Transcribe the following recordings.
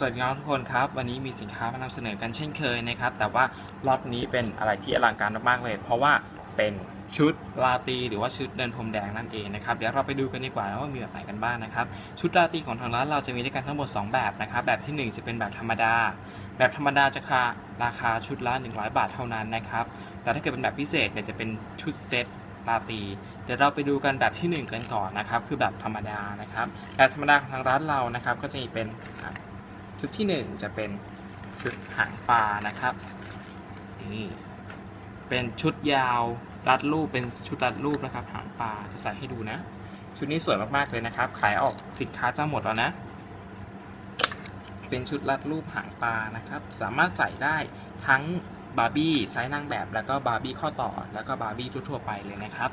สวัสดีครับทุกคนครับ วันนี้มีสินค้ามานำเสนอกันเช่นเคยนะครับ แต่ว่าล็อตนี้เป็นอะไรที่อลังการมากๆเลย เพราะว่าเป็นชุดราตีหรือว่าชุดเดินพรมแดงนั่นเองนะครับเดี๋ยวเราไปดูกันดีกว่าว่ามีแบบไหนกันบ้างนะครับชุดราตีของทางร้านเราจะมีด้วยกันทั้งหมด 2 แบบนะครับแบบทีหนึ่1 จะเป็นแบบธรรมดา แบบธรรมดาจะราราคาชุดละ100 บาทเท่านั้นนะครับแต่ถ้าเกิดเป็นแบบพิเศษเนี่ยจะเป็นชุดเซตราตีเดี๋ยวเราไปดูกันแบบทีหนึ่1 กันก่อนนะครับคือแบบธรรมดานะครับแบบธรรมดาของทางร้านเรานะครับก็จะมีเป็น ชุดที่ 1 จะเป็นชุดหางปลานะครับนี่เป็นชุดยาวรัดรูปเป็นชุดรัดรูปนะครับ หางปลาจะใส่ให้ดูนะ ชุดนี้สวยมากๆเลยนะครับ ขายออกสินค้าจะหมดแล้วนะ เป็นชุดรัดรูปหางปลานะครับ สามารถใส่ได้ทั้งบาร์บี้ไซส์นางแบบ แล้วก็บาร์บี้ข้อต่อ แล้วก็บาร์บี้ทั่วๆไปเลยนะครับ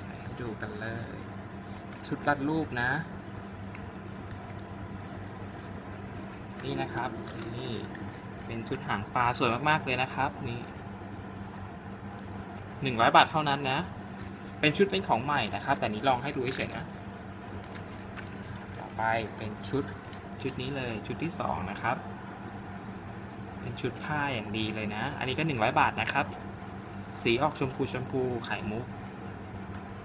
ใส่ให้ดูกันเลย ชุดรัดรูปนะ นี่นะครับ นี่เป็นชุดหางปลาสวยมากๆเลยนะครับ นี่หนึ่งร้อยบาทเท่านั้นนะ เป็นชุดเป็นของใหม่นะครับ แต่นี้ลองให้ดูเฉยๆนะ ต่อไปเป็นชุดชุดนี้เลยชุดที่สองนะครับ เป็นชุดผ้าอย่างดีเลยนะ อันนี้ก็100บาทนะครับ สีออกชมพูชมพูไข่มุก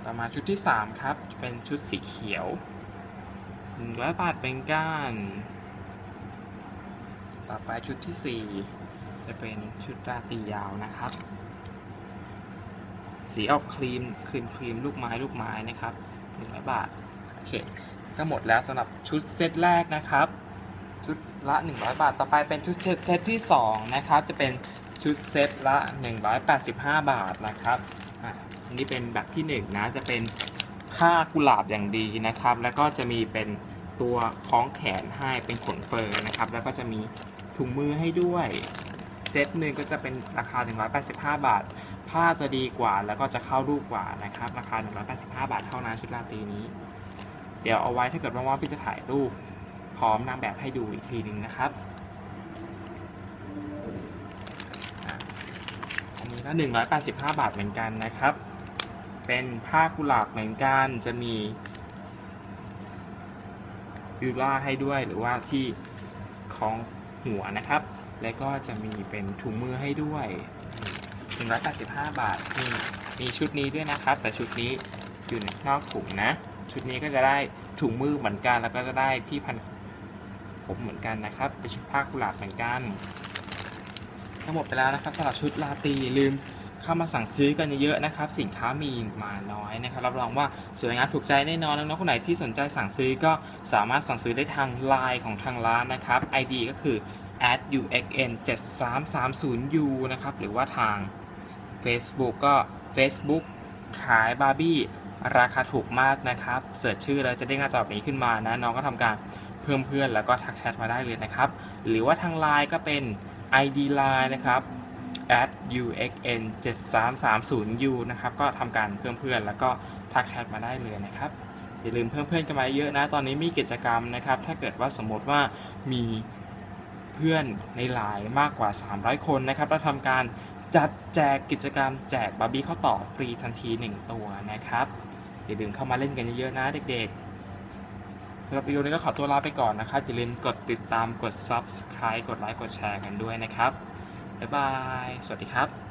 ต่อมาชุดที่ 3 ครับ เป็นชุดสีเขียว100บาทเป็นก้าน ต่อไปชุดที่ 4 จะเป็นชุดราตรียาวนะครับ สีออกครีมครีมครีมลูกไม้ลูกไม้นะครับ100บาท โอเค ก็หมดแล้วสำหรับชุดเซตแรกนะครับ ชุดละ 100 บาท ต่อไปเป็นชุดเซตที่ 2 นะครับ จะเป็นชุดเซตละ 185 บาทนะครับ อันนี้เป็นแบบที่1นะจะเป็นผ้ากุหลาบอย่างดีนะครับ แล้วก็จะมีเป็นตัวคล้องแขนให้เป็นขนเฟอร์นะครับ แล้วก็จะมีถุงมือให้ด้วยเซตหนึ่งก็จะเป็นราคา 185 บาท ผ้าจะดีกว่าแล้วก็จะเข้ารูปกว่านะครับ ราคา 185 บาทเท่านั้นชุดราตรีนี้ เดี๋ยวเอาไว้ถ้าเกิดว่างๆพี่จะถ่ายรูปพร้อมนางแบบให้ดูอีกทีหนึ่งนะครับอันนี้ก็185 บาทเหมือนกันนะครับ เป็นผ้ากุหลาบเหมือนกัน จะมีบิวล่าให้ด้วยหรือว่าที่ของหัวนะครับ แล้วก็จะมีเป็นถุงมือให้ด้วย185 บาทมีมีชุดนี้ด้วยนะครับ แต่ชุดนี้อยู่ในนอกถุงนะ ชุดนี้ก็จะได้ถุงมือเหมือนกันแล้วก็จะได้ที่พันผมเหมือนกันนะครับเป็นชุดผ้ากุหลาบเหมือนกัน ทั้งหมดไปแล้วนะครับสำหรับชุดลาตีลืม เข้ามาสั่งซื้อกันเยอะๆนะครับ สินค้ามีมาน้อยนะครับ รับรองว่าสวยงามถูกใจแน่นอนน้องๆคนไหนที่สนใจสั่งซื้อก็สามารถสั่งซื้อได้ทาง Line ของทางร้านนะครับ ID ก็คือ @uxn 7330u นะครับ หรือว่าทาง Facebook ก็ Facebook ขายบาร์บี้ราคาถูกมากนะครับ เสิร์ชชื่อแล้วจะได้หน้าจอแบบนี้ขึ้นมานะ น้องก็ทำการเพิ่มเพื่อนแล้วก็ทักแชทมาได้เลยนะครับ หรือว่าทาง Line ก็เป็น ID Line นะครับ at uxn 7330u นะครับ ก็ทำการเพิ่มเพื่อนแล้วก็ทักแชทมาได้เลยนะครับ อย่าลืมเพิ่มเพื่อนกันมาเยอะนะ ตอนนี้มีกิจกรรมนะครับ ถ้าเกิดว่าสมมติว่ามีเพื่อนในไลน์มากกว่า 300 คนนะครับเราทำการจัดแจกกิจกรรมแจกบาร์บี้ข้าวต่อฟรีทันที 1 ตัวนะครับ อย่าลืมเข้ามาเล่นกันเยอะๆนะเด็กๆสำหรับวิดีโอนี้ก็ขอตัวลาไปก่อนนะครับอย่าลืมกดติดตามกด subscribe กดไลค์กดแชร์กันด้วยนะครับ บ๊ายบาย สวัสดีครับ